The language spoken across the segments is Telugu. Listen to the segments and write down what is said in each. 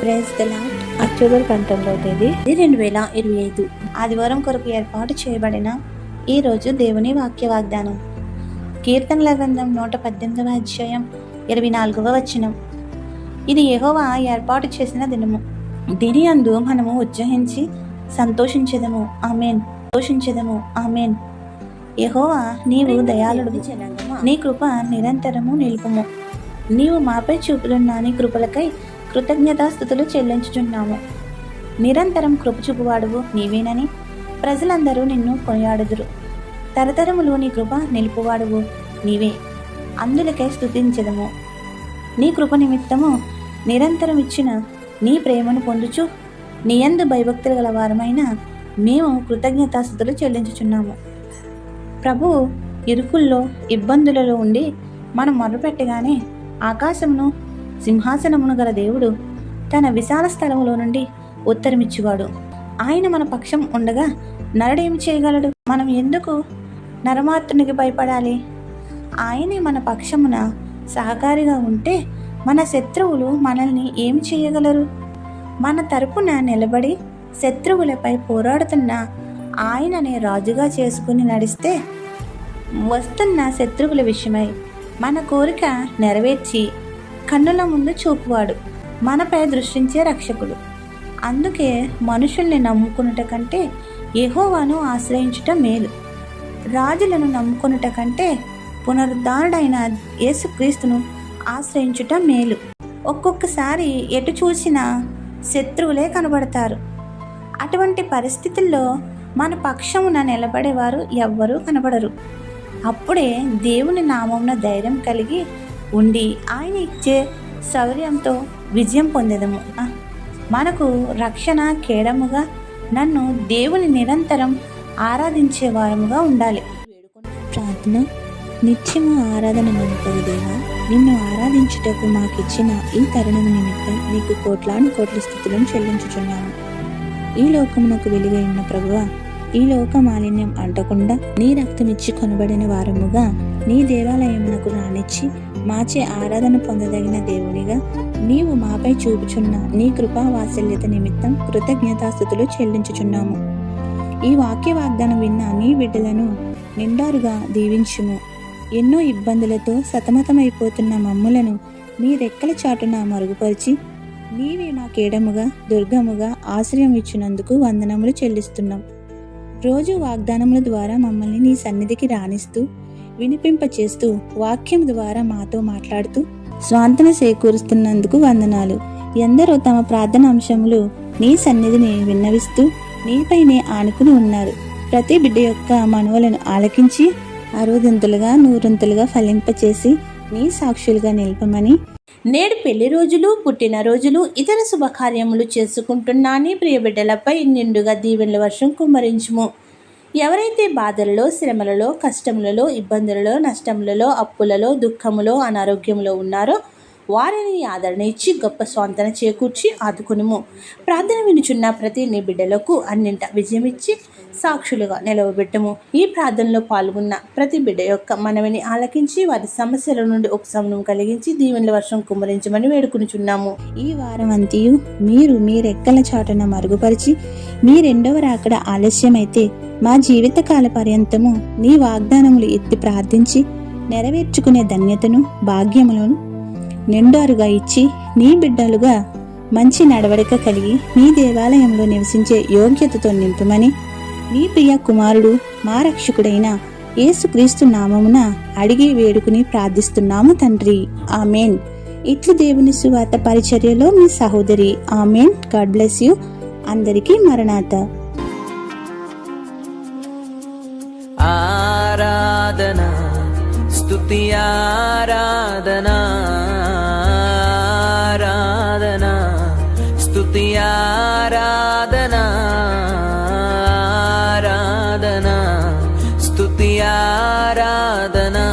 ప్రైజ్ ద అక్టోబర్ పంతొమ్మిదవ తేదీ ఇది రెండు వేల ఇరవై ఐదు. ఆదివారం కొరకు ఏర్పాటు చేయబడిన ఈరోజు దేవుని వాక్య వాగ్దానం కీర్తనల గ్రంథం నూట పద్దెనిమిదవ అధ్యాయం ఇరవై నాలుగవ వచనం. ఇది యహోవా ఏర్పాటు చేసిన దినము. దీని అందు మనము ఉత్సహించి సంతోషించదము. ఆమెన్. సంతోషించదము. ఆమెన్. యహోవా నీవు దయాళుడు నీ కృప నిరంతరము నిలుపుము. నీవు మాపై చూపులున్న నీ కృపలకై కృతజ్ఞతాస్థుతులు చెల్లించుచున్నాము. నిరంతరం కృపచూపువాడువు నీవేనని ప్రజలందరూ నిన్ను కొనియాడుదురు. తరతరములు నీ కృప నిలుపువాడువు నీవే. అందులకే స్థుతించదము నీ కృప నిమిత్తము నిరంతరం ఇచ్చిన నీ ప్రేమను పొందుచు నీ యందు భయభక్తులు గల వారమైన మేము కృతజ్ఞతాస్థుతులు చెల్లించుచున్నాము. ప్రభు ఇరుకుల్లో ఇబ్బందులలో ఉండి మనం మొరపెట్టగానే ఆకాశమును సింహాసనమును గల దేవుడు తన విశాల స్థలములో నుండి ఉత్తరమిచ్చువాడు. ఆయన మన పక్షం ఉండగా నరుడేమి చేయగలడు? మనం ఎందుకు నరమాత్రునికి భయపడాలి? ఆయనే మన పక్షమున సహకారిగా ఉంటే మన శత్రువులు మనల్ని ఏమి చేయగలరు? మన తరపున నిలబడి శత్రువులపై పోరాడుతున్న ఆయననే రాజుగా చేసుకుని నడిస్తే వస్తున్న శత్రువుల విషయమై మన కోరిక నెరవేర్చి కన్నుల ముందు చూపువాడు. మనపై దృష్టించే రక్షకుడు. అందుకే మనుషుల్ని నమ్ముకునుట కంటే యహోవాను ఆశ్రయించుట మేలు. రాజులను నమ్ముకునుట కంటే పునరుద్ధారుడైన యేసుక్రీస్తును ఆశ్రయించుట మేలు. ఒక్కొక్కసారి ఎటు చూసినా శత్రువులే కనబడతారు. అటువంటి పరిస్థితుల్లో మన పక్షమున నిలబడేవారు ఎవ్వరూ కనబడరు. అప్పుడే దేవుని నామమున ధైర్యం కలిగి ఉండి ఆయన ఇచ్చే శౌర్యంతో విజయం పొందేదము. మనకు రక్షణ కేడముగా నన్ను దేవుని నిరంతరం ఆరాధించే వారముగా ఉండాలి. ప్రార్థన నిత్యము ఆరాధన నమ్మకవు దేవా నిన్ను ఆరాధించుటకు మాకిచ్చిన ఈ తరుణం నిమిత్తం నీకు కోట్లాను కోట్ల స్థితులను చెల్లించుచున్నాము. ఈ లోకమునకు వెలుగైన ఉన్న ప్రభువ ఈ లోక మాలిన్యం అంటకుండా నీ రక్తమిచ్చి కొనబడిన వారముగా నీ దేవాలయమునకు రానిచ్చి మాచే ఆరాధన పొందదగిన దేవునిగా నీవు మాపై చూపుచున్న నీ కృపా వాత్సల్యత నిమిత్తం కృతజ్ఞతాస్థుతులు చెల్లించుచున్నాము. ఈ వాక్య వాగ్దానం విన్న నీ బిడ్డలను నిండారుగా దీవించుము. ఎన్నో ఇబ్బందులతో సతమతమైపోతున్న మమ్ములను మీ రెక్కల చాటున మరుగుపరిచి నీవే మా కేడముగా దుర్గముగా ఆశ్రయం ఇచ్చినందుకు వందనములు చెల్లిస్తున్నాం. రోజు వాగ్దానముల ద్వారా మమ్మల్ని నీ సన్నిధికి రాణిస్తూ వినిపింపచేస్తూ వాక్యం ద్వారా మాతో మాట్లాడుతూ స్వాంతన చేకూరుస్తున్నందుకు వందనాలు. ఎందరో తమ ప్రార్థన అంశములు నీ సన్నిధిని విన్నవిస్తూ నీపైనే ఆనుకుని ఉన్నారు. ప్రతి బిడ్డ యొక్క మనవలను ఆలకించి అరవదింతలుగా నూరంతులుగా ఫలింపచేసి నీ సాక్షులుగా నిలపమని నేడు పెళ్ళి రోజులు పుట్టినరోజులు ఇతర శుభకార్యములు చేసుకుంటున్నాని ప్రియబిడ్డలపై నిండుగా దీవెనల వర్షం కుమ్మరించుము. ఎవరైతే బాధలలో శ్రమలలో కష్టములలో ఇబ్బందులలో నష్టములలో అప్పులలో దుఃఖములో అనారోగ్యములో ఉన్నారో వారిని ఆదరణ ఇచ్చి గొప్ప స్వాంతన చేకూర్చి ఆదుకునుము. ప్రార్థన వినుచున్న ప్రతి నీ బిడ్డలకు అన్నింట విజయమిచ్చి సాక్షులుగా నిలవబెట్టము. ఈ ప్రార్థనలో పాల్గొన్న ప్రతి బిడ్డ యొక్క మనవిని ఆలకించి వారి సమస్యల నుండి ఉపశమనం కలిగించి దీవెనల వర్షం కుమ్మరించమని వేడుకునిచున్నాము. ఈ వారం అంతయు మీరు మీ రెక్కల చాటున మరుగుపరిచి మీ రెండవ రాకడ ఆలస్యమైతే మా జీవితకాల పర్యంతము నీ వాగ్దానములు ఎత్తి ప్రార్థించి నెరవేర్చుకునే ధన్యతను భాగ్యములను నిండారుగా ఇచ్చి నీ బిడ్డలుగా మంచి నడవడిక కలిగి నీ దేవాలయంలో నివసించే యోగ్యతతో నింపుమని మీ ప్రియ కుమారుడు మా రక్షకుడైన యేసుక్రీస్తు నామమున అడిగి వేడుకుని ప్రార్థిస్తున్నాము తండ్రి. ఆమెన్. ఇట్లు దేవుని సువార్త పరిచర్యలో మీ సహోదరి ఆమెన్. God bless you. అందరికీ మరణాత. ఆరాధన స్తుతి ఆరాధన. ఆరాధనా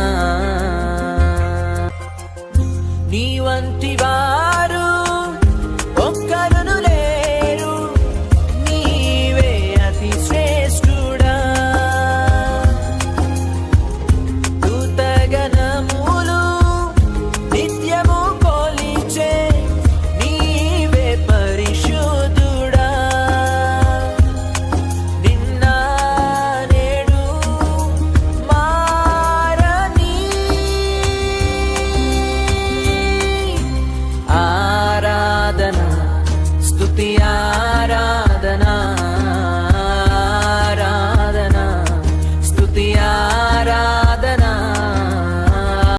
ಸ್ತುತಿಯಾ